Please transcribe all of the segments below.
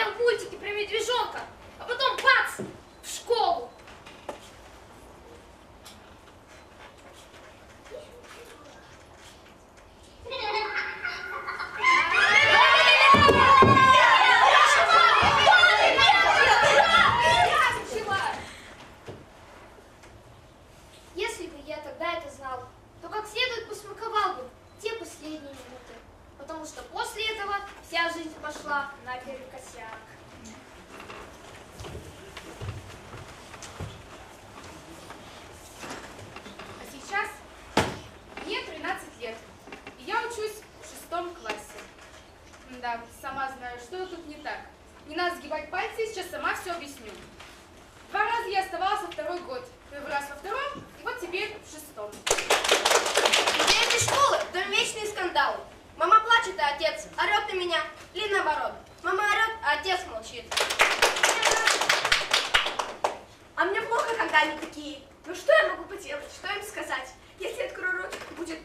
смотрел мультики про медвежонка, а потом бац, в школу. Если бы я тогда это знал, то как следует посмаковал бы те последние минуты. Потому что после этого вся жизнь пошла наперекосяк. А сейчас мне 13 лет, и я учусь в шестом классе. Да, сама знаю, что тут не так. Не надо сгибать пальцы, сейчас сама все объясню. Два раза я оставалась во второй год. Первый раз во втором, и вот теперь в шестом. Дети школы, в доме вечные скандалы. Мама плачет, а отец орет на меня. Или наоборот. Мама орет, а отец молчит. А мне плохо, когда они такие. Ну что я могу поделать? Что им сказать? Если открою рот, будет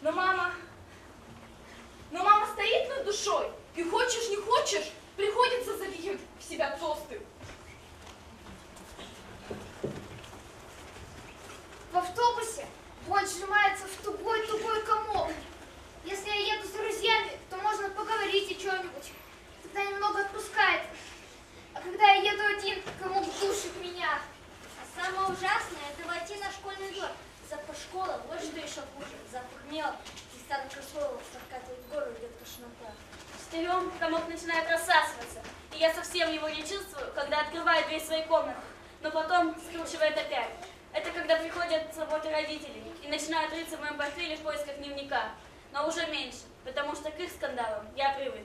Но мама... Но мама стоит над душой, и хочешь не хочешь, приходится запихивать в себя тосты. В автобусе боль сжимается в тугой-тугой комок. Если я еду с друзьями, то можно поговорить о чем-нибудь. Тогда немного отпускает. А когда я еду один, комок душит меня. А самое ужасное это войти на школьный двор. Встаем, комок начинает рассасываться. И я совсем его не чувствую, когда открываю дверь своей комнаты. Но потом скручивает опять. Это когда приходят с работы родители и начинают рыться в моем портфеле в поисках дневника. Но уже меньше, потому что к их скандалам я привык.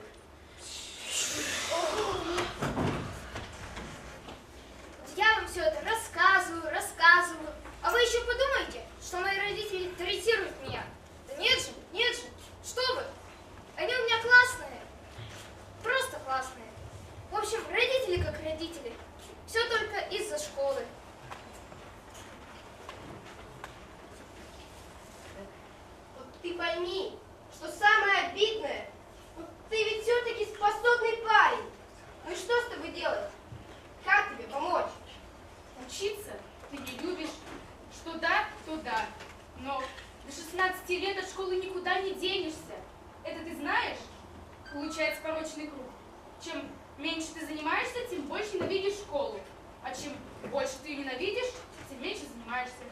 Я вам все это рассказываю. А вы еще подумайте, что мои родители третируют меня. Да нет же, нет же. Что вы? Они у меня классные. Просто классные. В общем, родители как родители. Все только из-за школы. Вот ты пойми, что самое обидное, вот ты ведь все-таки способный парень. Ну и что с тобой делать? Как тебе помочь? Учиться ты не любишь. Что да, то да. Но до 16 лет от школы никуда не денешься. Это ты знаешь? Получается порочный круг. Чем меньше ты занимаешься, тем больше ненавидишь школу. А чем больше ты ее ненавидишь, тем меньше занимаешься.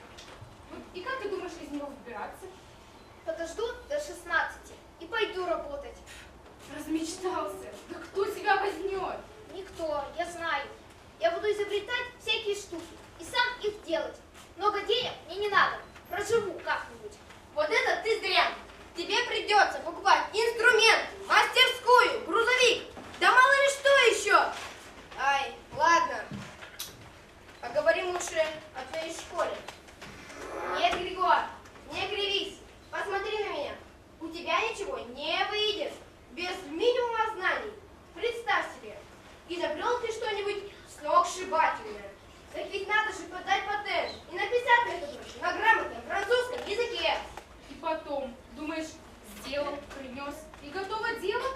Вот и как ты думаешь из него выбираться? Подожду до 16 и пойду работать. Размечтался. Да кто тебя возьмет? Никто, я знаю. Я буду изобретать всякие штуки и сам их делать. Много денег мне не надо. Проживу как-нибудь. Вот это ты зря. Тебе придется покупать инструмент, мастерскую, грузовик, да мало ли что еще. Ай, ладно. Поговорим лучше о твоей школе. Нет, Григор, не кривись. Посмотри на меня. У тебя ничего не выйдет. Без минимума знаний. Представь себе, изобрел ты что-нибудь сногсшибательное. Так ведь надо же подать патент и написать на это прочее на грамотном французском языке. И потом, думаешь, сделал, принес и готово дело?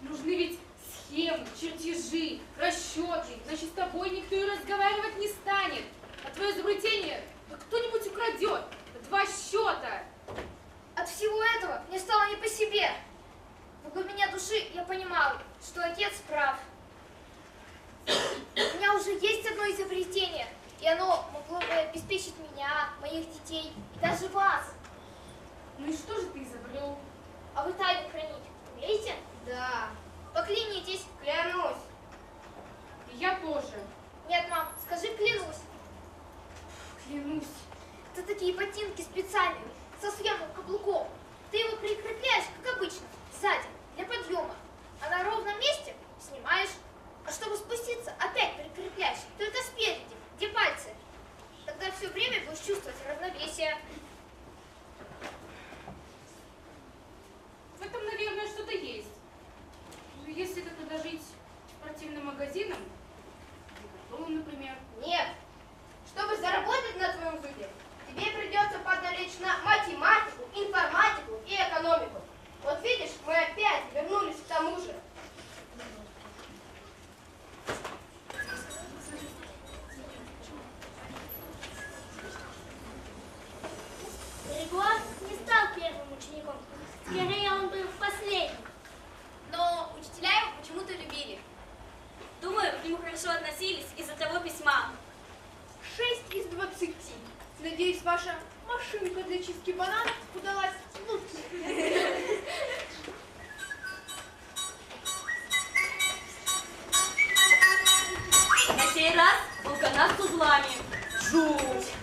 Нужны ведь схемы, чертежи, расчеты. Значит, с тобой никто и разговаривать не станет. А твое изобретение да кто-нибудь украдет. Два счета. От всего этого мне стало не по себе. В глубине души я понимал, что отец прав. У меня уже есть одно изобретение, и оно могло бы обеспечить меня, моих детей и даже вас. Ну и что же ты изобрел? А вы тайну хранить умеете? Да, Поклянитесь. клянусь. Я тоже. Нет, мам, скажи клянусь. Клянусь. Это такие ботинки специальные, со съемным каблуком. Ты его прикрепляешь, как обычно, сзади, для подъема. А на ровном месте снимаешь. А чтобы спуститься, опять прикрепляешь, только спереди, где пальцы. Тогда все время будешь чувствовать равновесие. разошлись из-за того письма. Шесть из двадцати. Надеюсь, ваша машинка для чистки бананов удалась лучше. На сей раз был канат с узлами. Жуть!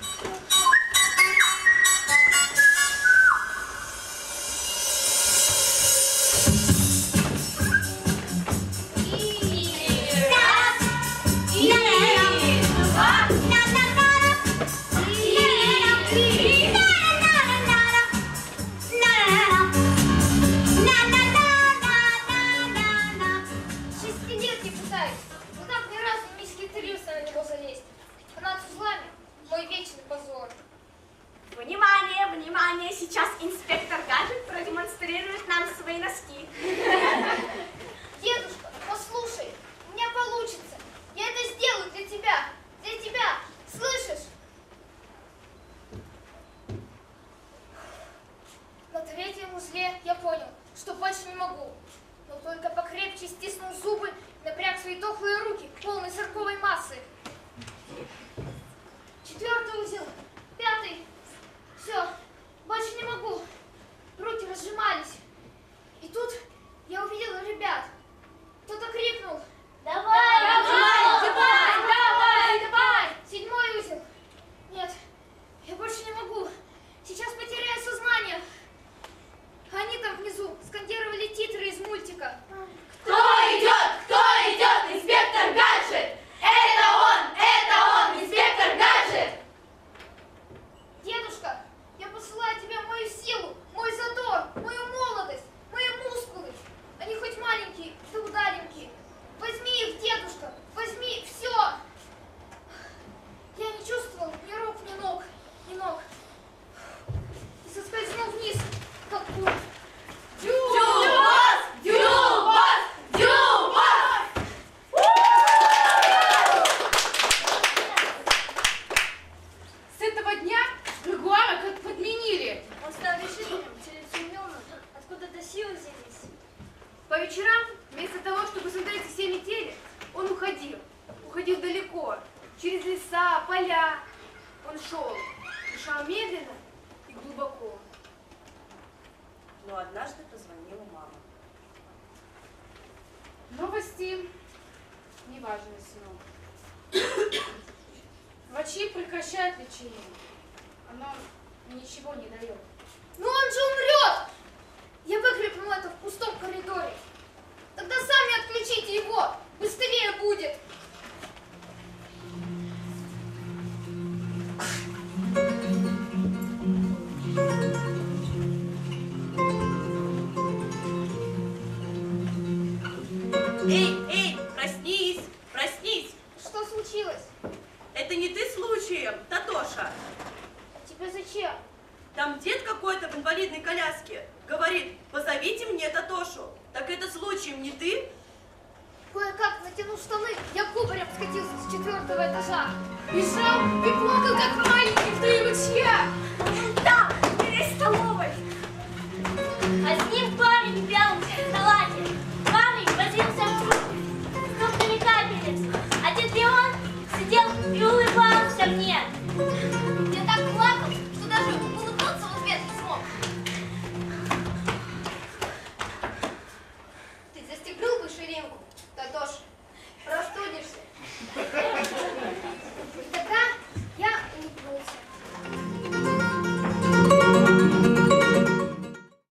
прекращает лечение. Она ничего не дает. Но ну, он же умрет! Я выкрикнула это в пустом коридоре. Тогда сами отключите его! Быстрее будет! случаем, Татоша? Тебе типа, зачем? Там дед какой-то в инвалидной коляске говорит, позовите мне Татошу. Так это случаем не ты? Кое-как натянул штаны, я кубарем скатился с четвертого этажа. Бежал и плакал, как маленький в три чья? Ну да, перед столовой. А с ним парень пел